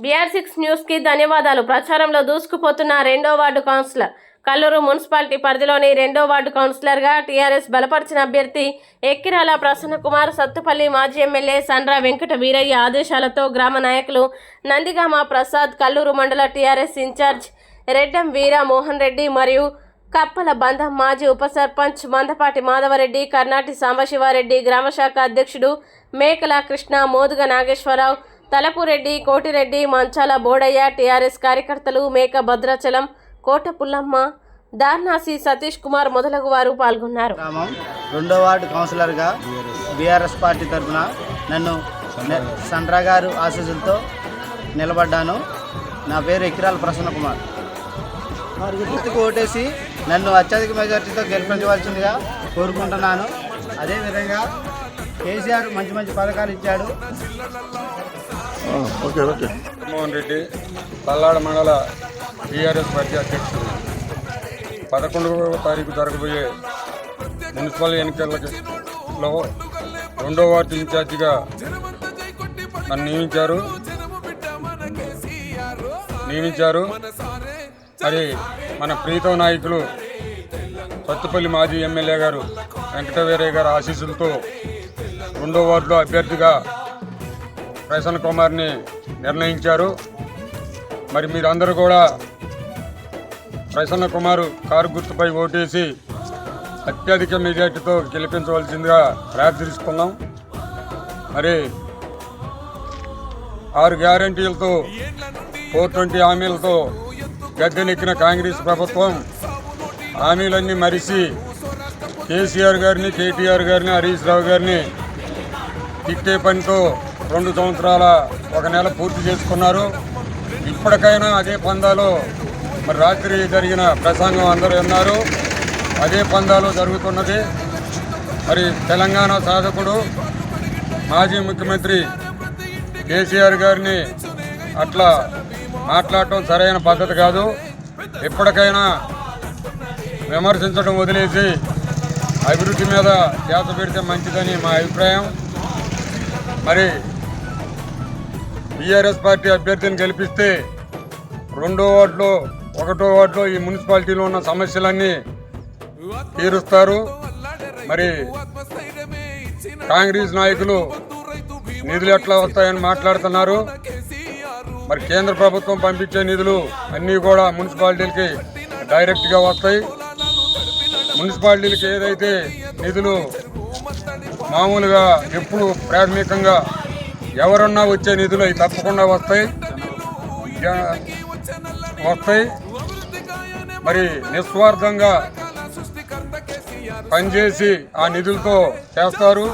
BR six న్యూస్కి ధన్యవాదాలు. ప్రచారంలో దూసుకుపోతున్న రెండో వార్డు కౌన్సిలర్. కల్లూరు మున్సిపాలిటీ పరిధిలోని రెండో వార్డు కౌన్సిలర్గా టీఆర్ఎస్ బలపరిచిన అభ్యర్థి ఎక్కిరాల ప్రసన్నకుమార్ సత్తుపల్లి మాజీ ఎమ్మెల్యే సండ్ర వెంకట వీరయ్య ఆదేశాలతో గ్రామ నాయకులు నందిగామ ప్రసాద్ కల్లూరు మండల టీఆర్ఎస్ ఇన్ఛార్జ్ రెడ్డం వీర మోహన్ రెడ్డి మరియు కప్పల బంధం మాజీ ఉప సర్పంచ్ మందపాటి మాధవరెడ్డి కర్ణాటి సాంబశివారెడ్డి గ్రామశాఖ అధ్యక్షుడు మేకల కృష్ణ మోదుగ నాగేశ్వరరావు తలపురెడ్డి కోటిరెడ్డి మంచాల బోడయ్య టీఆర్ఎస్ కార్యకర్తలు మేక భద్రాచలం కోట పుల్లమ్మ దార్నాసి సతీష్ కుమార్ మొదలగు వారు పాల్గొన్నారు. రెండో వార్డు కౌన్సిలర్గా బీఆర్ఎస్ పార్టీ తరఫున నన్ను సండ్రా గారు ఆశీస్సులతో నిలబడ్డాను. నా పేరు ఎక్కిరాల ప్రసన్న కుమార్. గుర్తుకు ఓటేసి నన్ను అత్యధిక మెజార్టీతో గెలిపించవలసిందిగా కోరుకుంటున్నాను. అదేవిధంగా కేసీఆర్ మంచి మంచి పథకాలు ఇచ్చాడు. Okay okay. జగన్మోహన్ రెడ్డి పల్నాడు మండల టీఆర్ఎస్ పార్టీ అధ్యక్షుడు. పదకొండవ తారీఖు జరగబోయే మున్సిపల్ ఎన్నికలలో రెండో వార్డు ఇన్ఛార్జిగా నన్ను నియమించారు. నియమించారు. మరి మన ప్రీతం నాయకులు సత్తుపల్లి మాజీ ఎమ్మెల్యే గారు వెంకటవీరయ్య గారి ఆశీస్సులతో రెండో వార్డులో అభ్యర్థిగా ప్రసన్న కుమార్ని నిర్ణయించారు. మరి మీరందరూ కూడా ప్రసన్న కుమార్ కారు గుర్తుపై ఓటేసి అత్యధిక మెజార్టీతో గెలిపించవలసిందిగా ప్రార్థిస్తున్నాం. మరి ఆరు గ్యారంటీలతో ఫోర్ ట్వంటీ హామీలతో గద్దెనెక్కిన కాంగ్రెస్ ప్రభుత్వం హామీలన్నీ మరిసి కేసీఆర్ గారిని కేటీఆర్ గారిని హరీష్ రావు గారిని తిట్టే పనితో రెండు సంవత్సరాల ఒక నెల పూర్తి చేసుకున్నారు. ఇప్పటికైనా అదే పందాలో మరి రాత్రి జరిగిన ప్రసంగం అందరూ ఉన్నారు అదే పందాలో జరుగుతున్నది. మరి తెలంగాణ సాధకుడు మాజీ ముఖ్యమంత్రి కేసీఆర్ గారిని అట్లా మాట్లాడటం సరైన పద్ధతి కాదు. ఎప్పటికైనా విమర్శించడం వదిలేసి అభివృద్ధి మీద ధ్యాస పెడితే మంచిదని మా అభిప్రాయం. మరి టీఆర్ఎస్ పార్టీ అభ్యర్థిని గెలిపిస్తే రెండో వార్డులో ఒకటో వార్డులో ఈ మున్సిపాలిటీలో ఉన్న సమస్యలన్నీ తీరుస్తారు. మరి కాంగ్రెస్ నాయకులు నిధులు ఎట్లా వస్తాయని మాట్లాడుతున్నారు. మరి కేంద్ర ప్రభుత్వం పంపించే నిధులు అన్నీ కూడా మున్సిపాలిటీలకి డైరెక్ట్గా వస్తాయి. మున్సిపాలిటీలకి ఏదైతే నిధులు మామూలుగా ఎప్పుడు ప్రాథమికంగా ఎవరన్నా వచ్చే నిధులు అవి తప్పకుండా వస్తాయి. వస్తాయి. మరి నిస్వార్థంగా పనిచేసి ఆ నిధులతో చేస్తారు.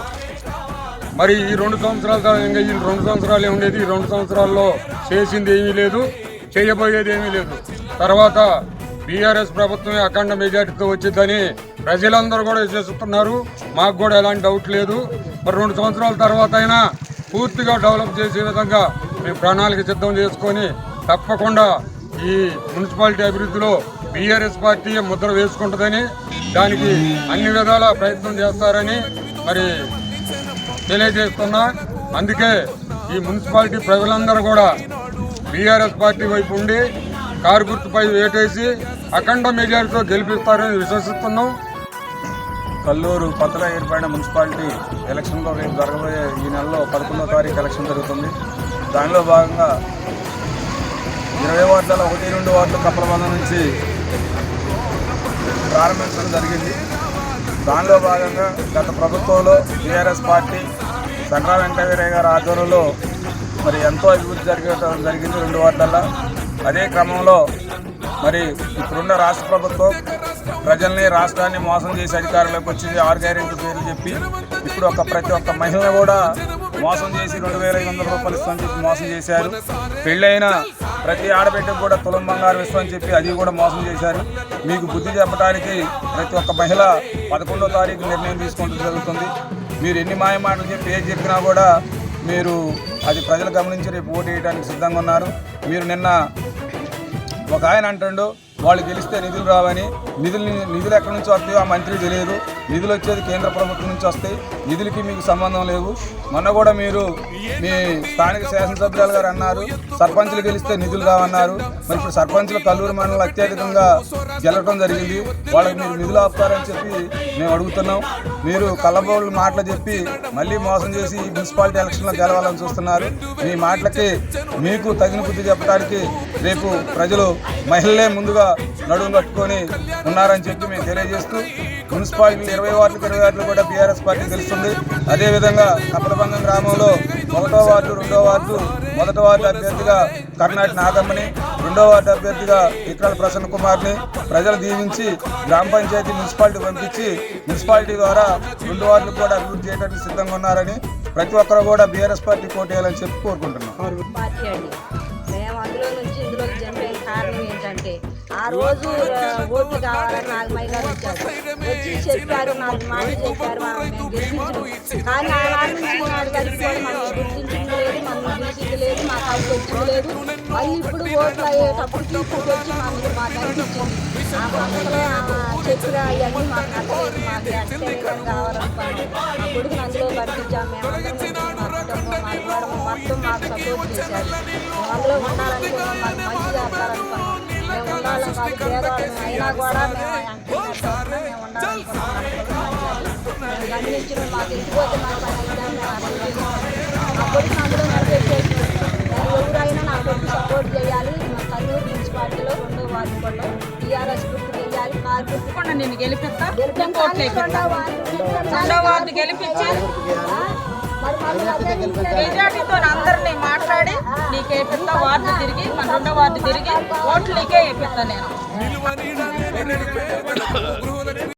మరి ఈ రెండు సంవత్సరాల తర్వాత ఇంకా ఈ రెండు సంవత్సరాలే ఉండేది? ఈ రెండు సంవత్సరాల్లో చేసింది ఏమీ లేదు చేయబోయేది ఏమీ లేదు. తర్వాత బీఆర్ఎస్ ప్రభుత్వమే అఖండ మెజార్టీతో వచ్చిందని ప్రజలందరూ కూడా విశ్వసిస్తున్నారు. మాకు కూడా ఎలాంటి డౌట్ లేదు. మరి రెండు సంవత్సరాల తర్వాత అయినా పూర్తిగా డెవలప్ చేసే విధంగా మేము ప్రణాళిక సిద్ధం చేసుకొని తప్పకుండా ఈ మున్సిపాలిటీ అభివృద్ధిలో బీఆర్ఎస్ పార్టీ ముద్ర వేసుకుంటుందని దానికి అన్ని విధాల ప్రయత్నం చేస్తారని మరి తెలియజేస్తున్నా. అందుకే ఈ మున్సిపాలిటీ ప్రజలందరూ కూడా బీఆర్ఎస్ పార్టీ వైపు ఉండి కారు గుర్తుపై వేటేసి అఖండ మెజారిటీతో గెలిపిస్తారని విశ్వసిస్తున్నాం. కల్లూరు కొత్తగా ఏర్పడిన మున్సిపాలిటీ ఎలక్షన్లో రేపు జరగబోయే ఈ నెలలో పదకొండవ తారీఖు ఎలక్షన్ జరుగుతుంది. దానిలో భాగంగా ఇరవై వార్డుల ఒకటి రెండు వార్డులు కప్పలబంద నుంచి ప్రారంభించడం జరిగింది. దానిలో భాగంగా గత ప్రభుత్వంలో టీఆర్ఎస్ పార్టీ సండ్రా వెంకటవీరయ్య గారి ఆధ్వర్యంలో మరి ఎంతో అభివృద్ధి జరగడం జరిగింది రెండు వార్డులలో. అదే క్రమంలో మరి ఇప్పుడున్న రాష్ట్ర ప్రభుత్వం ప్రజల్ని రాష్ట్రాన్ని మోసం చేసి అధికారంలోకి వచ్చింది ఆరు గ్యారెంటీ పేర్లు చెప్పి ఇప్పుడు ఒక ప్రతి ఒక్క మహిళ కూడా మోసం చేసి రెండు వేల ఐదు వందల రూపాయలు ఇస్తామని చెప్పి మోసం చేశారు. పెళ్ళైన ప్రతి ఆడబిడ్డకు కూడా తులం బంగారం ఇస్తామని చెప్పి అది కూడా మోసం చేశారు. మీకు బుద్ధి చెప్పడానికి ప్రతి ఒక్క మహిళ పదకొండో తారీఖు నిర్ణయం తీసుకుంటూ జరుగుతుంది. మీరు ఎన్ని మాయమాటలు చెప్పి ఏది చెప్పినా కూడా మీరు అది ప్రజలు గమనించి రేపు ఓటు వేయడానికి సిద్ధంగా ఉన్నారు. మీరు నిన్న ఒక ఆయన అంటుండు వాళ్ళు గెలిస్తే నిధులు రావని నిధులు నిధులు ఎక్కడి నుంచి వస్తాయో ఆ మంత్రి తెలియదు. నిధులు వచ్చేది కేంద్ర ప్రభుత్వం నుంచి వస్తాయి. నిధులకి మీకు సంబంధం లేవు. మొన్న కూడా మీరు మీ స్థానిక శాసనసభ్యురాలు గారు అన్నారు సర్పంచులు గెలిస్తే నిధులు రావన్నారు. మరి ఇప్పుడు సర్పంచులు కల్లూరు మండలం అత్యధికంగా గెలవడం జరిగింది. వాళ్ళకి మీరు నిధులు ఆపుతారని చెప్పి మేము అడుగుతున్నాం. మీరు కళ్ళబోళ్ళు మాటలు చెప్పి మళ్ళీ మోసం చేసి ఈ మున్సిపాలిటీ ఎలక్షన్లో గెలవాలని చూస్తున్నారు. మీ మాటలకి మీకు తగిన బుద్ధి చెప్పడానికి రేపు ప్రజలు మహిళలే ముందుగా నడుము కట్టుకొని ఉన్నారని చెప్పి మేము తెలియజేస్తూ మున్సిపాలిటీ ఇరవై వార్డులకు ఇరవై వార్డులు కూడా బీఆర్ఎస్ పార్టీ గెలుస్తుంది. అదేవిధంగా కపలబంగం గ్రామంలో ఒకటో వార్డు రెండో వార్డు మొదటి వార్డు అభ్యర్థిగా కర్ణాటి నాగమ్మని రెండో వార్డు అభ్యర్థిగా ఇక్రాల ప్రసన్న కుమార్ని ప్రజలు దీవించి గ్రామ పంచాయతీ మున్సిపాలిటీ పంపించి మున్సిపాలిటీ ద్వారా రెండు వార్డులు కూడా అభివృద్ధి చేయడానికి సిద్ధంగా ఉన్నారని ప్రతి ఒక్కరు కూడా బీఆర్ఎస్ పార్టీ కోటేయాలని చెప్పి కోరుకుంటున్నాం. అంటే ఆ రోజు ఆ, ఓట్లు కావాలని నాగమయ్య గారు వచ్చారు వచ్చి చెప్పారు నాకు మాట చెప్పారు మా- మేము కానీ ఆ నాటి నుంచి వరకు కూడా మనం లేదు మనం లేదు మాకు అది వచ్చింది లేదు. మళ్ళీ ఇప్పుడు ఓట్లు అయ్యేటప్పుడు ఇప్పుడు వచ్చి మాకు అనిపించింది ఆ పథకంలో చెప్పిన అవన్నీ మాకు నచ్చలేదు మాకు అంటే కావాలనుకోండి మా కొడుకుని అందులో పంపించాం మేము మొత్తం మాకు సపోర్ట్ చేశారు. అందులో ఉండాలనుకున్నాం మాకు మంచి చేస్తారనుకున్నాం పేదవాళ్ళం అయినా కూడా గమనించిన మాకు ఇంటిపోతే కొడుకుని అందులో నేను ఎవరైనా నా కొడుకు సపోర్ట్ చేయాలి మా కల్లూరు మున్సిపాలిటీలో రెండో వార్డు కూడా టీఆర్ఎస్ గుర్తు చేయాలి కార్ నేను గెలిపిస్తా. రెండో వార్డు రెండో వార్డు గెలిపించి మరి మెజార్టీతో అందరినీ మాట్లాడి నీకు వేపిస్తా వార్డు తిరిగి మన రెండో వార్డు తిరిగి ఓట్లు నీకే వేపిస్తా నేను.